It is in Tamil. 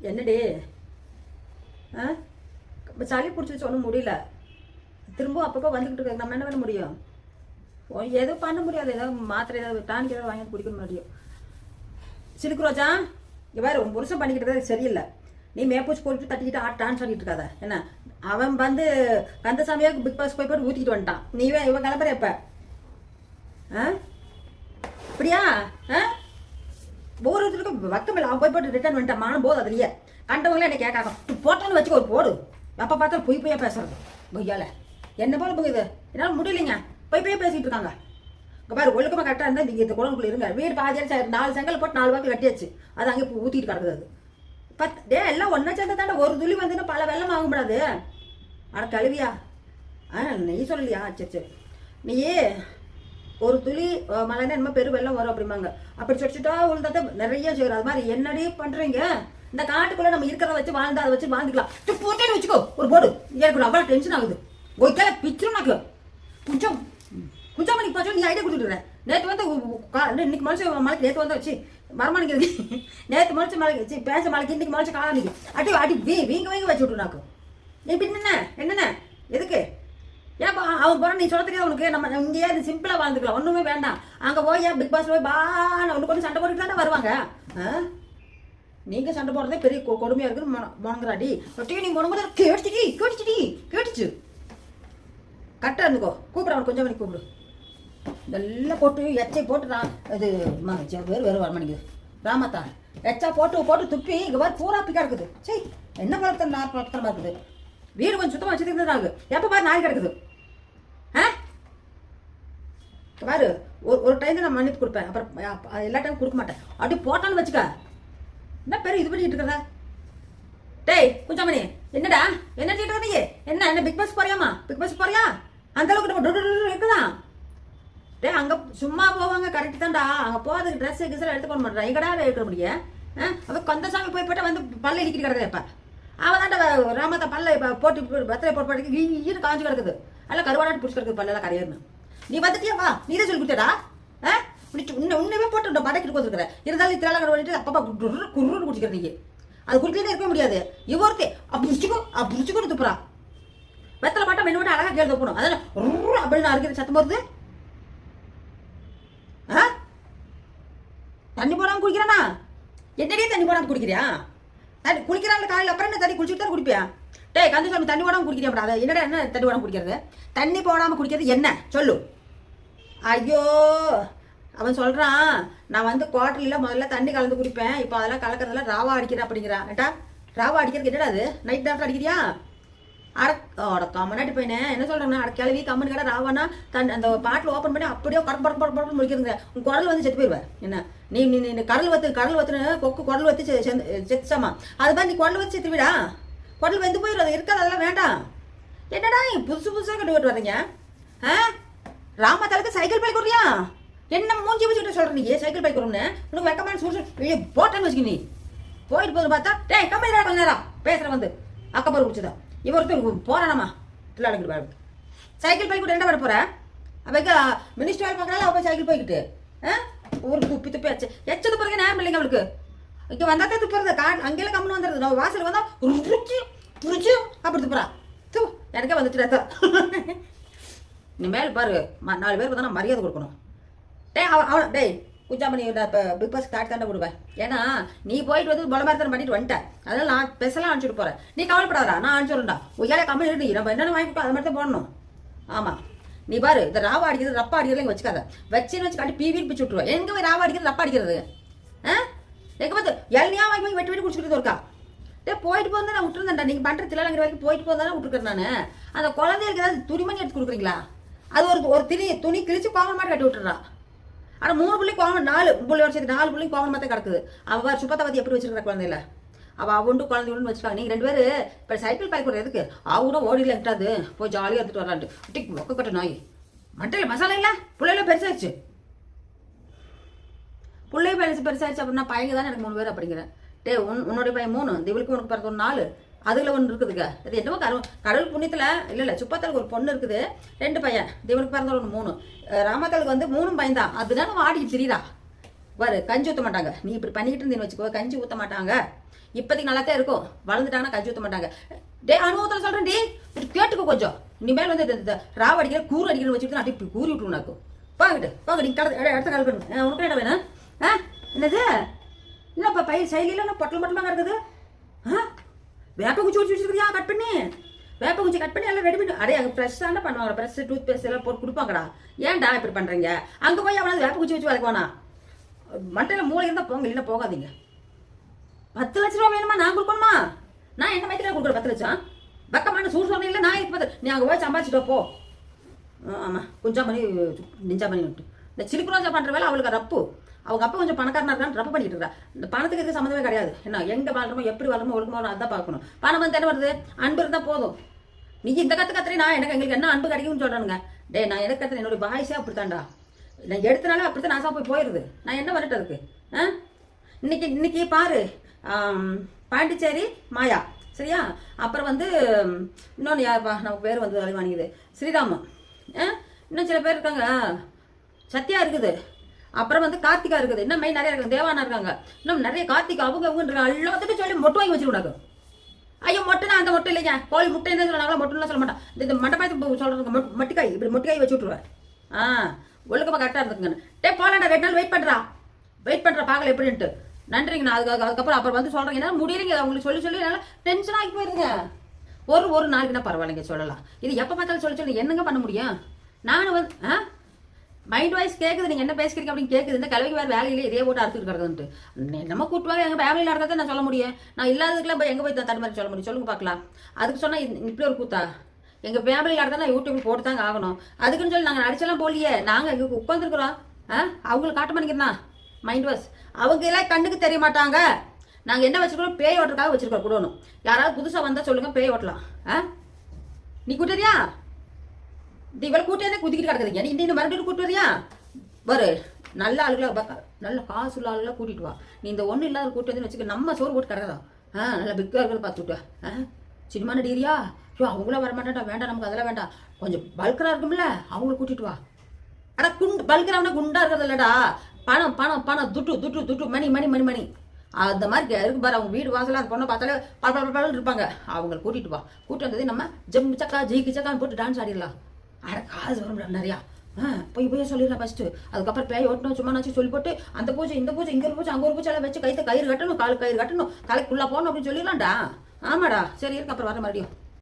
என்னடி? ஆ? சளி பிடிச்சி ஒன்றும் முடியல. திரும்பவும் அப்பப்போ வந்துக்கிட்டு இருக்க. நம்ம என்ன பண்ண முடியும்? ஓ, எதுவும் பண்ண முடியாது. ஏதாவது மாத்திரை ஏதாவது டானிக் ஏதாவது வாங்கி குடிக்க முடியும் சிலுக்கு ரோஜா இங்கே வேறு உன் புருஷன் பண்ணிக்கிட்டு சரியில்லை. நீ மேப்பூச்சி போட்டு தட்டிக்கிட்டு ஆட்டான்னு சொல்லிட்டு இருக்காத. என்ன? அவன் வந்து கந்தசாமியா பிக் பாஸ் போய் போட்டு ஊற்றிக்கிட்டு வந்துட்டான். நீ இவன் கிளம்புற எப்ப? ஆ? அப்படியா? ஆ? ஒவ்வொருத்தருக்கும் வக்கமில்ல அவன் போய் போட்டு ரிட்டர்ன் பண்ணிட்டான் போது அதுலயே கண்டவங்களே என்ன கேட்காங்க போட்டோன்னு போட்டான்னு வச்சுக்கோ ஒரு போடு. எப்போ பார்த்தா பொய் பொய்யா பேசுறது. பொய்யால. என்ன போல போய் இது? என்னால் முடியலைங்க. பொய் பொய்யா பேசிட்டு இருக்காங்க. இங்கே பாரு ஒழுக்கமாக கரெக்டாக இருந்தால் நீங்கள் இந்த குளம்குள்ள இருங்க. வீடு பாதி நாலு செங்கல் போட்டு நாலு வாக்கு கட்டியாச்சு. அது அங்கே இப்போ ஊற்றிட்டு கிடக்குது அது. பத் டே எல்லாம் ஒன்றா சேர்ந்தா தானே ஒரு துளி வந்துன்னா பல வெள்ளம் ஆக கூடாது அட கழுவியா? ஆ நீ சொல்லலையா? சரி சரி. நீ ஒரு துளி அஹ், மழைன்னா என்ன பெரு வெள்ளம் வரும் அப்படிம்பாங்க. அப்படி சொடிச்சுட்டா உழுந்தா நிறைய செய்யறோம் அது மாதிரி என்னடி பண்றீங்க? இந்த காட்டுக்குள்ள நம்ம இருக்கிறத வச்சு வாழ்ந்தா அதை வச்சு வாழ்ந்துக்கலாம். போட்டேன்னு வச்சுக்கோ ஒரு போடு. எனக்கு அவ்வளோ டென்ஷன் ஆகுது. ஒய்க்கால பிச்சரும் நாக்கு. கொஞ்சம். கொஞ்சம் மணிக்கு பார்த்தா நீ ஐடியா கொடுத்துட்டுறேன் நேற்று வந்து இன்னைக்கு மனுஷன் மலைக்கு நேற்று வந்து வச்சு மரமானிக்கிறது நேற்று மனுஷ மலைக்கு வச்சு பேச மலைக்கு இன்னைக்கு மனுஷன் காலானிக்கு அடி அடி வீ வீங்க வீங்க வச்சு விட்டு நாக்கு. நீ பின்ன என்னென்ன? எதுக்கு? ஏப்பா அவன் போற நீ சொல்ல தெரியாது உனக்கு? நம்ம இங்கேயே இது சிம்பிளா வாழ்ந்துக்கலாம். ஒண்ணுமே வேண்டாம். அங்க போய் ஏன் பிக் பாஸ் போய் பா ஒன்று கொஞ்சம் சண்டை போட்டுட்டு தானே வருவாங்க? ஆ? நீங்க சண்டை போடுறதே பெரிய கொ- கொடுமையா இருக்குன்னு மொன- முணங்குறாடி ஒட்டிக்கு நீ முடங்குறது கேட்டுச்சுடி கேட்டுச்சுடி கேட்டுச்சு. கரெக்டாக இருந்துக்கோ கூப்பிட அவன் கொஞ்சம் மணி கூப்பிடு. இதெல்லாம் போட்டு எச்சை போட்டு நான் இது வேறு வேறு வர மணிக்கு ராமத்தா எச்சா போட்டு போட்டு துப்பி இங்கே வர பூரா பிக்கா இருக்குது. சரி என்ன பழக்கம் நார் பழக்கமாக இருக்குது? வீடு கொஞ்சம் சுத்தமாக வச்சுருந்தாங்க எப்போ பாரு நாய் கிடக்குது. பாரு ஒரு ஒரு டைம் நான் மன்னிப்பு கொடுப்பேன். அப்புறம் எல்லா டைம் கொடுக்க மாட்டேன். அப்படி போட்டான்னு வச்சுக்க. என்ன பேர் இது பண்ணிட்டு இருக்கிறத? டேய் குஞ்சாமணி என்னடா? என்ன கேட்டு நீ? என்ன என்ன பிக் பாஸ் போறியாமா பிக் பாஸ் போறியா? அந்த அளவுக்கு நம்ம டு- டு- டேய் அங்க சும்மா போவாங்க கரெக்ட் தான்டா. அங்க போறதுக்கு ட்ரெஸ் கிஸ் எடுத்துக்கொண்டு மாட்டேன் எங்கடா எடுக்க முடியும் அப்போ கந்தசாமி போய் போட்டு வந்து பல்ல இடிக்கிட்டு கிடக்குது இப்ப. அவன் தான்டா ராமத்தை பல்ல போட்டு பத்திரை போட்டு போட்டு ஈரு காஞ்சு கிடக்குது. எல்லாம் கருவாடாட்டு பிடிச்சி கிடக்குது பல்லெல்லாம் கரையர்னு நீ வந்துட்டியா? வா நீ தான் சொல்லி கொடுத்தடா. ஆ? உன்னை உன்னையுமே போட்டு படைக்கிட்டு கொடுத்துருக்குற இருந்தாலும் இத்தனை கருவாடிட்டு அப்பப்பா குரு குருன்னு குடிச்சிக்கிற நீ. அது குடிக்கலாம் இருக்க முடியாது. இவர்த்தே அப்படிச்சுக்கோ அப்படிச்சுக்கோ துப்புறா வெத்தலை மட்டும் மெனு மட்டும் அழகாக கேள்வி போகணும் அதில் அப்படின்னு அறுக்கிற சத்தம் வருது. ஆ? தண்ணி போடாமல் குடிக்கிறானா? என்னடியே தண்ணி போடாமல் குடிக்கிறியா? தண்ணி குளிக்கிறாங்க காலையில் அப்புறம் என்ன தண்ணி குளிச்சுட்டு தான் குடிப்பியா? டேய் கந்தசாமி தண்ணி போடாமல் குடிக்கிறியா அதை என்னடா என்ன தண்ணி போடாமல் குடிக்கிறது? தண்ணி போடாமல் குடிக்கிறது என்ன? சொல்லு. ஐயோ அவன் சொல்கிறான் நான் வந்து குவார்டர்ல முதல்ல தண்ணி கலந்து குடிப்பேன் இப்போ அதெல்லாம் கலக்கிறதுல ராவா அடிக்கிறேன் அப்படிங்கிறான் ஏட்டா ராவா அடிக்கிறது என்னடா அது? நைட் டாக்டர் அடிக்கிறியா? அட அட கம்மனாட்டி பையனே. என்ன சொல்றேன்னா அட கிளவி கம்மன் கடை ராவானா தன் அந்த பாட்டில் ஓப்பன் பண்ணி அப்படியே கடல் படம் படம் படம் முடிக்கிறது உன் குடல் வந்து செத்து போயிடுவேன் என்ன? நீ நீ நீ கடல் வத்து கடல் வத்துன்னு கொக்கு குடல் வத்து செத்துச்சாமா? அது மாதிரி நீ குடல் வச்சு செத்து விடா குடல் வந்து போயிடும் அது இருக்காது அதெல்லாம் வேண்டாம். என்னடா நீ புதுசு புதுசாக கட்டு விட்டு வரீங்க ஆ? ராமத்தாலுக்கு சைக்கிள் பைக் கொடுறியா? என்ன மூஞ்சி வச்சுட்டு சொல்ற நீ? சைக்கிள் பைக் கொடுன்னு? உனக்கு வெக்கமான சூழ்ச்சி போட்டேன்னு வச்சுக்க நீ. போயிட்டு போது பார்த்தா டேய் கம்பெனி கொஞ்ச நேரம். பேசுற வந்து. அக்கப்பர் குடிச்சதா? இவ ஒருத்தர் போறானாமா பிள்ளைகிட்டு பாரு சைக்கிள் பைக் கூட என்ன பண்ண போற? அவைக்கு மினிஸ்டர் வேலை பார்க்கறாள்? போய் சைக்கிள் போய்கிட்டு. ஆ? ஊருக்கு துப்பி துப்பி ஆச்சு எச்சது பிறகு நேரம் இல்லைங்க அவளுக்கு? இங்கே வந்தா தான் துப்புறது. கா அங்கெல்லாம் கம்முன்னு வந்துடுது நம்ம வாசல் வந்தால் ருச்சி ருச்சி அப்படி துப்புறா. தூ எனக்கே வந்துட்டு நீ இனிமேல் பாரு. நாலு பேர் வந்தா மரியாதை கொடுக்கணும். டேய் அவன் அவன் டேய் குஞ்சாமணி இப்போ பிக் பாஸ் தாட்டி தாண்ட விடுவேன் ஏன்னா நீ போயிட்டு வந்து பல மாதிரி பண்ணிட்டு வந்துட்டேன் அதனால நான் ஸ்பெஷலாக அனுப்பிச்சுட்டு போகிறேன் நீ கவலைப்படாதா நான் அனுப்பிச்சுடுறா உயர கம்பெனி இருக்கு நம்ம என்னென்ன வாங்கிட்டு அதை மட்டும் தான் போடணும். ஆமாம் நீ பாரு இந்த ராவா அடிக்கிறது ரப்பா அடிக்கிறது இங்கே வச்சுக்காத. வச்சுன்னு வச்சு காட்டி பீவின்னு பிச்சு விட்டுருவோம் எங்கே போய் ராவா அடிக்கிறது ரப்பா அடிக்கிறது? ஆ? எங்கே பார்த்து? எல்லையாக வாங்கி வாங்கி வெட்டி வெட்டி குடிச்சுக்கிட்டு இருக்கா? டேய் போயிட்டு போகிறதா நான் விட்டுருந்தேன்டா. நீங்கள் பண்ணுற தில்லாலங்கிற வரைக்கும் போயிட்டு போகிறதா விட்டுருக்கேன் நான். அந்த குழந்தைகளுக்கு ஏதாவது துணிமணி எடுத்து கொடுக்குறீங்களா? அது ஒரு ஒரு துணி துணி கிழிச்சு கோவம் மாதிரி கட்டி விட்டுறா. ஆனால் மூணு பிள்ளைக்கு கோவம் நாலு பிள்ளை வருஷத்துக்கு நாலு பிள்ளைக்கு கோவம் மாதிரி கிடக்குது. அவ சுப்பத்தை பற்றி எப்படி வச்சிருக்கிற குழந்தையில? அவள் அவண்டு குழந்தை உண்டு வச்சுக்காங்க நீங்கள் ரெண்டு பேரு இப்போ சைக்கிள் பாய்க்குற கூட எதுக்கு? கூட ஓடில எட்டாது. போய் ஜாலியாக எடுத்துட்டு வரலான்ட்டு டிக் மொக்க கட்ட நாய். மட்டையில் மசாலா இல்லை? பிள்ளைல பெருசாச்சு பிள்ளை பெருசு பெருசாச்சு அப்படின்னா பையங்க தானே எனக்கு மூணு பேர் அப்படிங்கிறேன் டே உன் உன்னுடைய பையன் மூணு திவிலுக்கு உனக்கு பிறந்த ஒரு நாலு. அதில் ஒன்று இருக்குதுங்க. அது என்னமோ கடவுள் கடவுள் இல்லை இல்லை இல்லை சுப்பத்தலுக்கு ஒரு பொண்ணு இருக்குது. ரெண்டு பையன். தேவனுக்கு பிறந்த ஒன்று மூணு. ராமத்தலுக்கு வந்து மூணும் பையன் தான். அதுதானே வாடி தெரியுதா? வரு கஞ்சி ஊற்ற மாட்டாங்க. நீ இப்படி பண்ணிக்கிட்டு இருந்தீன்னு வச்சுக்கோ கஞ்சி ஊற்ற மாட்டாங்க. இப்போதைக்கு நல்லா தான் இருக்கும். வளர்ந்துட்டாங்கன்னா கஞ்சி ஊற்ற மாட்டாங்க. டே அனுபவத்தில் சொல்கிறேன் டி இப்படி கேட்டுக்கோ கொஞ்சம். இனிமேல் வந்து இந்த- இந்த ராவ் அடிக்கிற கூறு அடிக்கிற வச்சுட்டு நான் இப்படி கூறி விட்டுருவோம் நாக்கும் போங்கிட்டு போங்க நீ கடை இடத்த கால் பண்ணு. உனக்கு என்ன வேணும்? ஆ என்னது? என்னப்பா பையன் செயலியில் பொட்டல் மட்டுமா கிடக்குது ஆ வேப்ப குச்சி வச்சு வச்சிருக்கியா? கட் பண்ணி. வேப்ப குச்சி கட் பண்ணி எல்லாம் ரெடி பண்ணி அடே அங்கே ஃப்ரெஷ் தானே பண்ணுவாங்க? ஃப்ரெஷ் டூத் பேஸ்ட் எல்லாம் போட்டு கொடுப்பாங்கடா. ஏன்டா இப்படி பண்ணுறீங்க அங்கே போய் அவனாவது வேப்ப குச்சி வச்சு வளர்க்க மண்டையில் மூளை இருந்தால் போங்க இல்லைன்னா போகாதீங்க. பத்து லட்ச ரூபா வேணுமா? நான் கொடுக்கணுமா? நான் என்ன மாதிரி கொடுக்குறேன் பத்து லட்சம்? பக்கமான சூடு சொன்னீங்களா நான் இருக்கு பத்து நீ அங்கே போய் சம்பாதிச்சுட்டு போ. ஆமாம் கொஞ்சம் பண்ணி நெஞ்சா பண்ணி விட்டு இந்த சிலுக்குரோஜா பண்ணுற வேலை அவளுக்கு ரப்பு. அவங்க அப்பா கொஞ்சம் பணக்காரனா இருக்கான்னு ரப்பு பண்ணிட்டு இருக்கா. இந்த பணத்துக்கு இருக்க சம்மந்தமே கிடையாது. என்ன எங்கே வாழ்றோமோ எப்படி வாழ்றோமோ ஒழுக்கமோ அதான் பார்க்கணும். பணம் வந்து என்ன வருது? அன்பு இருந்தால் போதும். நீ இந்த கற்று கத்துறே நான் எனக்கு எங்களுக்கு என்ன அன்பு கிடைக்கும்னு சொல்கிறானுங்க டே நான் எனக்கு கத்துறேன்? என்னோட பாய்ஸே அப்படித்தான்டா. நான் எடுத்தனால அப்படித்தான் நாசா போய் போயிடுது நான் என்ன வரட்டு அதுக்கு? ஆ? இன்னைக்கு இன்னைக்கு பாரு. பாண்டிச்சேரி மாயா. சரியா? அப்புறம் வந்து இன்னொன்று யாருப்பா? நமக்கு பேர் வந்து தலைவாணிக்குது ஸ்ரீராமம் ஆ? இன்னும் சில பேர் இருக்காங்க. சத்யா இருக்குது. அப்புறம் வந்து கார்த்திகா இருக்குது. இன்னும் மெயின் நிறைய இருக்குது தேவானா இருக்காங்க. இன்னும் நிறைய கார்த்திகா அவங்க அவங்க எல்லாத்துக்கும் சொல்லி மொட்டை வாங்கி வச்சிருக்காங்க ஐயோ மொட்டைனா அந்த மொட்டை இல்லைங்க கோழி முட்டை என்ன சொல்லுவாங்களா மொட்டைலாம் சொல்ல மாட்டேன். இந்த- இந்த மண்டபத்துக்கு சொல்கிறாங்க மொட்டிக்காய் இப்படி மொட்டிக்காய் வச்சு விட்ருவேன் ஆ ஒழுக்கமாக கரெக்டாக இருந்துக்குங்க டே போலாண்டா ரெண்டு நாள் வெயிட் பண்ணுறா வெயிட் பண்ணுற பார்க்கல எப்படின்ட்டு. நன்றிங்கண்ணா அதுக்கு அதுக்கப்புறம் அப்புறம் வந்து சொல்கிறீங்க என்னால் முடியலைங்க அவங்களுக்கு சொல்லி சொல்லி என்னால் டென்ஷன் ஆகி போயிருங்க ஒரு ஒரு நாளைக்குன்னா பரவாயில்லைங்க சொல்லலாம். இது எப்போ பார்த்தாலும் சொல்லி சொல்லி என்னங்க பண்ண முடியும்? நானும் வந்து ஆ? மைண்ட் வாய்ஸ் கேட்குது நீங்கள் என்ன பேசிக்கிறீங்க அப்படின்னு கேட்குது இந்த கிழவிக்கு வேறு வேலையிலே இதே போட்டு அறுத்துட்டு கிடக்குதுன்ட்டு நம்ம கூட்டுவாங்க எங்கள் ஃபேமிலியில் நடக்கிறத நான் சொல்ல முடியும். நான் இல்லாததுக்குலாம் போய் எங்கே போய் தடுமாறி மாதிரி சொல்ல முடியும்? சொல்லுங்க பார்க்கலாம் அதுக்கு சொன்னால் இப்படி ஒரு கூத்தா? எங்கள் ஃபேமிலியில் நடந்தா நான் யூடியூப் போட்டு தாங்க ஆகணும். அதுக்குன்னு சொல்லி நாங்கள் நடிச்செல்லாம் போலியே. நாங்கள் இங்கே உட்காந்துருக்குறோம் ஆ? அவங்களுக்கு காட்ட மாட்டேங்கிறனா? மைண்ட் வாஷ் அவங்க எல்லாம் கண்ணுக்கு தெரிய மாட்டாங்க. நாங்கள் என்ன வச்சுருக்கோம் பேய் ஓட்டுறதுக்காக வச்சிருக்கோம் கூடணும் யாராவது புதுசாக வந்தால் சொல்லுங்கள் பேய் ஓட்டலாம். ஆ? நீ கூட்டறியா இந்த இவளை கூட்டியாதே குதிக்கிட்டு கிடக்குதுங்க நீ இந்த மறுபடியும் கூட்டு வரியா? வரு நல்ல ஆளுகளை நல்ல காசு உள்ள ஆளுகளை கூட்டிட்டு வா. நீ இந்த ஒன்றும் இல்லாத கூட்டு வந்து வச்சுக்க நம்ம சோறு போட்டு கிடக்குதா? ஆ நல்லா பிக்காக இருக்கிறத பார்த்துட்டு வா. ஆ சினிமா நடிகிறியா ஐயோ அவங்களும் வர மாட்டாண்டா வேண்டாம் நமக்கு அதெல்லாம் வேண்டாம். கொஞ்சம் பல்கராக இருக்கும்ல அவங்கள கூட்டிட்டு வா. அட குண்டு பல்கராவனா குண்டா இருக்கிறது இல்லடா. பணம் பணம் பணம் துட்டு துட்டு துட்டு மணி மணி மணி மணி. அந்த மாதிரி இருக்கு பாரு அவங்க வீடு வாசலாக அந்த பொண்ணை பார்த்தாலே பல பல இருப்பாங்க. அவங்கள கூட்டிட்டு வா. கூட்டி வந்ததே நம்ம ஜம் சக்கா ஜெயிக்கு சக்கான்னு போட்டு டான்ஸ் ஆடிடலாம். அட காசு வரும் நிறையா. ஆ போய் போய் சொல்லிடுறேன் ஃபஸ்ட்டு அதுக்கப்புறம் பேய் ஓட்டணும் சும்மா நாச்சும் சொல்லி போட்டு அந்த பூஜை இந்த பூஜை இங்கே ஒரு பூஜை அங்கே ஒரு பூஜை எல்லாம் வச்சு கைத்த கயிறு கட்டணும் கால் கயிறு கட்டணும் தலைக்குள்ளே போகணும் அப்படின்னு சொல்லிடலாம்டா. ஆமாடா. சரி இருக்கு அப்புறம் வர மறுபடியும்.